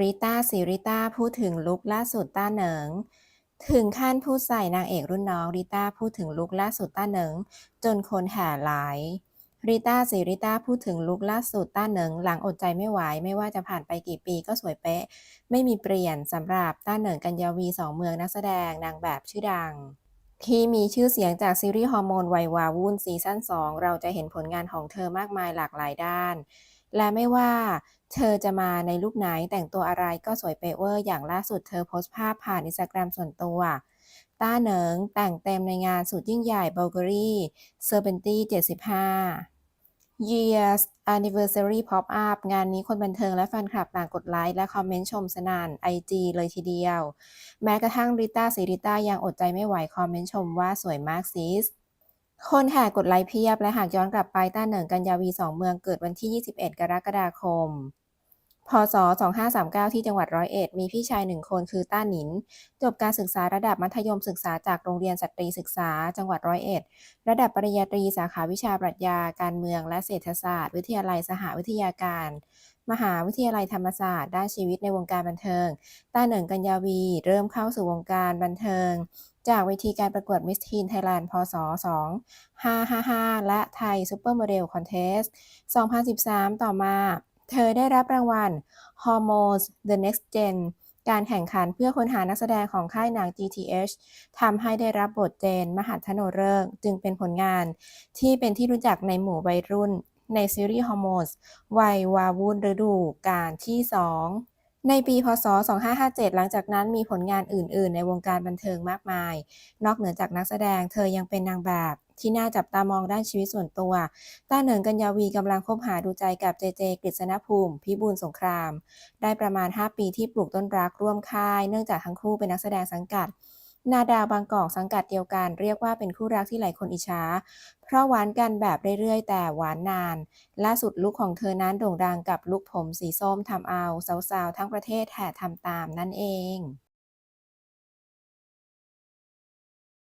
ริต้าสิริต้าพูดถึงลุคล่าสุดต้าเหนิง ถึงขั้นพูดใส่นางเอกรุ่นน้องริต้าพูดถึงลุคล่าสุดต้าเหนิง จนคนแห่หลายริต้าสิริต้าพูดถึงลุคล่าสุดต้าเหนิง หลังอดใจไม่ไหวไม่ว่าจะผ่านไปกี่ปีก็สวยเป๊ะ ไม่มีเปลี่ยนสำหรับต้าเหนิงกัญญาวีสองเมืองนักแสดงนางแบบชื่อดัง ที่มีชื่อเสียงจากซีรีส์ฮอร์โมนไวัยวาวุ่นซีซั่น2เราจะเห็นผลงานของเธอมากมายหลากหลายด้าน และไม่ว่าเธอจะมาในลุคไหนแต่งตัวอะไรก็สวยเปเวอร์ อย่างล่าสุดเธอโพสต์ภาพผ่านอินสตาแกรมส่วนตัวต้าเหนิงแต่งเต็มในงานสุดยิ่งใหญ่บ Bulgari s e r p e n t y 75 Years Anniversary Pop Up งานนี้คนบันเทิงและแฟนคลับต่างกดไลค์และคอมเมนต์ชมสนั่น IG เลยทีเดียว แม้กระทั่งริต้าสิริต้ายังอดใจไม่ไหวคอมเมนต์ชมว่าสวยมากซิส คนแห่กดไลค์เพียบและหากย้อนกลับไปต้าเหนิงกัญญาวีสองเมืองเกิดวันที่ 21 กรกฎาคม พศ 2539 ที่จังหวัดร้อยเอ็ด มีพี่ชายหนึ่งคนคือต้าหนิน จบการศึกษาระดับมัธยมศึกษาจากโรงเรียนสตรีศึกษา จังหวัดร้อยเอ็ด ระดับปริญญาตรีสาขาวิชาปรัชญาการเมืองและเศรษฐศาสตร์ วิทยาลัยสหวิทยาการ มหาวิทยาลัยธรรมศาสตร์ ด้านชีวิตในวงการบันเทิง ต้าเหนิงกัญญาวี เริ่มเข้าสู่วงการบันเทิง จากเวทีการประกวดมิสทีนไทยแลนด์พศ 2555 และไทยซูเปอร์โมเดลคอนเทส 2013 ต่อมา เธอได้รับรางวัล Hormones The Next Gen การแข่งขันเพื่อค้นหานักแสดงของค่ายหนัง GTH ทำให้ได้รับบทเจน มหัทโนฤกษ์จึงเป็นผลงาน ที่เป็นที่รู้จักในหมู่วัยรุ่น ในซีรีส์ Hormones วัยวาวุ่นฤดูกาลที่ 2ในปีพศ 2557 หลังจากนั้นมีผลงานอื่น ๆ ในวงการบันเทิงมากมาย นอกเหนือจากนักแสดง เธอยังเป็นนางแบบ ที่น่าจับตามองด้านชีวิตส่วนตัว ต้าเหนิงกัญญาวีกำลังคบหาดูใจกับเจเจกฤษณภูมิ พิบูลสงคราม ได้ประมาณ 5 ปีที่ปลูกต้นรักร่วมค่าย เนื่องจากทั้งคู่เป็นนักแสดงสังกัด นาดาวบางกอกสังกัดเดียวกัน เรียกว่าเป็นคู่รักที่หลายคนอิจฉา เพราะหวานกันแบบเรื่อยๆ แต่หวานนาน ล่าสุดลุคของเธอนั้นโด่งดังกับลุคผมสีส้มทำเอาสาวๆทั้งประเทศแห่ทำตามนั่นเอง